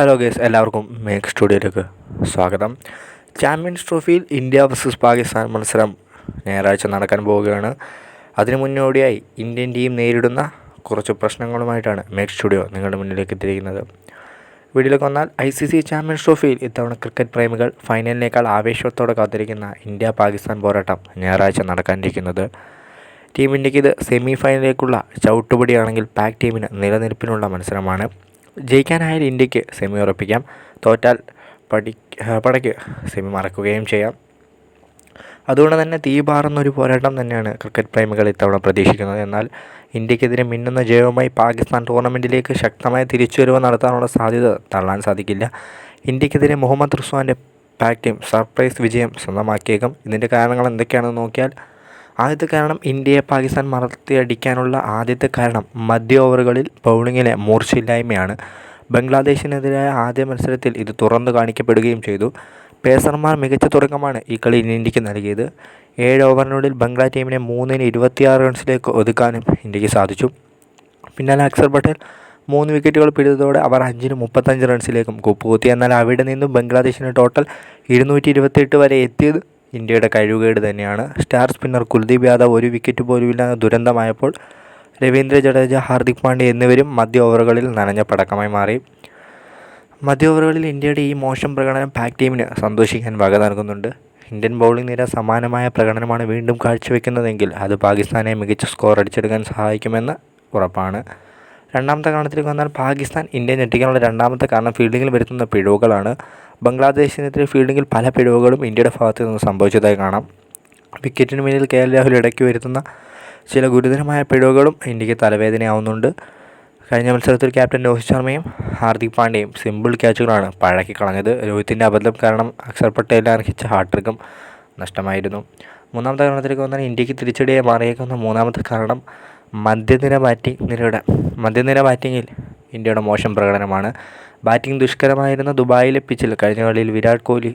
Hello guys എല്ലാവർക്കും make സ്റ്റുഡിയോയിലേക്ക് സ്വാഗതം. ചാമ്പ്യൻസ് ട്രോഫിയിൽ ഇന്ത്യ വേഴ്സസ് പാകിസ്ഥാൻ മത്സരം ഞായറാഴ്ച നടക്കാൻ പോവുകയാണ്. അതിനു മുന്നോടിയായി ഇന്ത്യൻ ടീം നേരിടുന്ന കുറച്ച് പ്രശ്നങ്ങളുമായിട്ടാണ് മേക്ക് സ്റ്റുഡിയോ നിങ്ങളുടെ മുന്നിലേക്ക് എത്തിയിരിക്കുന്നത്. വീഡിയോയിലേക്ക് വന്നാൽ ഐ സി സി ചാമ്പ്യൻസ് ട്രോഫിയിൽ ഇത്തവണ ക്രിക്കറ്റ് പ്രേമികൾ ഫൈനലിനേക്കാൾ ആവേശത്തോടെ കാത്തിരിക്കുന്ന ഇന്ത്യ പാകിസ്ഥാൻ പോരാട്ടം ഞായറാഴ്ച നടക്കാനിരിക്കുന്നത്. ടീം ഇന്ത്യയ്ക്ക് ഇത് സെമി ഫൈനലിലേക്കുള്ള ചവിട്ടുപടിയാണെങ്കിൽ പാക് ടീമിന് നിലനിൽപ്പിനുള്ള മത്സരമാണ്. ജയിക്കാനായാൽ ഇന്ത്യയ്ക്ക് സെമി ഉറപ്പിക്കാം. തോറ്റാൽ പടി പടയ്ക്ക് സെമി മറക്കുകയും ചെയ്യാം. അതുകൊണ്ട് തന്നെ തീ പാറുന്നൊരു പോരാട്ടം തന്നെയാണ് ക്രിക്കറ്റ് പ്രേമികൾ ഇത്തവണ പ്രതീക്ഷിക്കുന്നത്. എന്നാൽ ഇന്ത്യക്കെതിരെ മിന്നുന്ന ജയവുമായി പാകിസ്ഥാൻ ടൂർണമെന്റിലേക്ക് ശക്തമായ തിരിച്ചുവരവ് നടത്താനുള്ള സാധ്യത തള്ളാൻ സാധിക്കില്ല. ഇന്ത്യക്കെതിരെ മുഹമ്മദ് റിസ്വാന്റെ പാക് ടീം സർപ്രൈസ് വിജയം സ്വന്തമാക്കിയേക്കും. ഇതിന്റെ കാരണങ്ങൾ എന്തൊക്കെയാണെന്ന് നോക്കിയാൽ ആദ്യത്തെ കാരണം ഇന്ത്യയെ പാകിസ്ഥാൻ മറത്തിയടിക്കാനുള്ള ആദ്യത്തെ കാരണം മധ്യ ഓവറുകളിൽ ബൗളിങ്ങിലെ മൂർച്ചയില്ലായ്മയാണ്. ബംഗ്ലാദേശിനെതിരായ ആദ്യ മത്സരത്തിൽ ഇത് തുറന്നു കാണിക്കപ്പെടുകയും ചെയ്തു. പേസർമാർ മികച്ച തുടക്കമാണ് ഈ കളി ഇന്ത്യയ്ക്ക് നൽകിയത്. ഏഴ് ഓവറിനുള്ളിൽ ബംഗ്ലാ ടീമിനെ മൂന്നിന് ഇരുപത്തിയാറ് റൺസിലേക്ക് ഒതുക്കാനും ഇന്ത്യയ്ക്ക് സാധിച്ചു. പിന്നാലെ അക്സർ പട്ടേൽ മൂന്ന് വിക്കറ്റുകൾ പിടിച്ചതോടെ അവർ അഞ്ചിന് മുപ്പത്തഞ്ച് റൺസിലേക്കും കുപ്പുകുത്തി. എന്നാൽ അവിടെ നിന്നും ബംഗ്ലാദേശിന് ടോട്ടൽ ഇരുന്നൂറ്റി ഇരുപത്തെട്ട് വരെ എത്തിയത് ഇന്ത്യയുടെ കഴിവുകേട് തന്നെയാണ്. സ്റ്റാർ സ്പിന്നർ കുൽദീപ് യാദവ് ഒരു വിക്കറ്റ് പോലുമില്ലാതെ ദുരന്തമായപ്പോൾ രവീന്ദ്ര ജഡേജ ഹാർദിക് പാണ്ഡ്യ എന്നിവരും മധ്യ ഓവറുകളിൽ നനഞ്ഞ പടക്കമായി മാറി. മധ്യ ഓവറുകളിൽ ഇന്ത്യയുടെ ഈ മോശം പ്രകടനം പാക് ടീമിന് സന്തോഷിക്കാൻ വക നൽകുന്നുണ്ട്. ഇന്ത്യൻ ബൗളിംഗ് നിര സമാനമായ പ്രകടനമാണ് വീണ്ടും കാഴ്ചവെക്കുന്നതെങ്കിൽ അത് പാകിസ്ഥാനെ മികച്ച സ്കോർ അടിച്ചെടുക്കാൻ സഹായിക്കുമെന്ന് ഉറപ്പാണ്. രണ്ടാമത്തെ കാരണത്തിലേക്ക് വന്നാൽ പാകിസ്ഥാൻ ഇന്ത്യ ഞെട്ടിക്കാനുള്ള രണ്ടാമത്തെ കാരണം ഫീൽഡിങ്ങിൽ വരുത്തുന്ന പിഴവുകളാണ്. ബംഗ്ലാദേശിനെതിരെ ഫീൽഡിങ്ങിൽ പല പിഴവുകളും ഇന്ത്യയുടെ ഭാഗത്തു നിന്ന് സംഭവിച്ചതായി കാണാം. വിക്കറ്റിന് മുന്നിൽ കെ എൽ രാഹുൽ ഇടയ്ക്ക് വരുത്തുന്ന ചില ഗുരുതരമായ പിഴവുകളും ഇന്ത്യയ്ക്ക് തലവേദനയാവുന്നുണ്ട്. കഴിഞ്ഞ മത്സരത്തിൽ ക്യാപ്റ്റൻ രോഹിത് ശർമ്മയും ഹാർദിക് പാണ്ഡ്യയും സിമ്പിൾ ക്യാച്ചുകളാണ് പഴക്കി കളഞ്ഞത്. രോഹിത്തിന്റെ അബദ്ധം കാരണം അക്ഷർ പട്ടേൽ അർഹിച്ച ഹാട്രിക്കും നഷ്ടമായിരുന്നു. മൂന്നാമത്തെ കാരണത്തിലേക്ക് വന്നാൽ ഇന്ത്യയ്ക്ക് തിരിച്ചടിയായി മാറിയേക്കുന്ന മൂന്നാമത്തെ കാരണം മധ്യനിര ബാറ്റിംഗ് നിരയുടെ മധ്യനിര ബാറ്റിങ്ങിൽ ഇന്ത്യയുടെ മോശം പ്രകടനമാണ്. ബാറ്റിംഗ് ദുഷ്കരമായിരുന്ന ദുബായിലെ പിച്ചിൽ കഴിഞ്ഞ കളിയിൽ വിരാട് കോഹ്ലി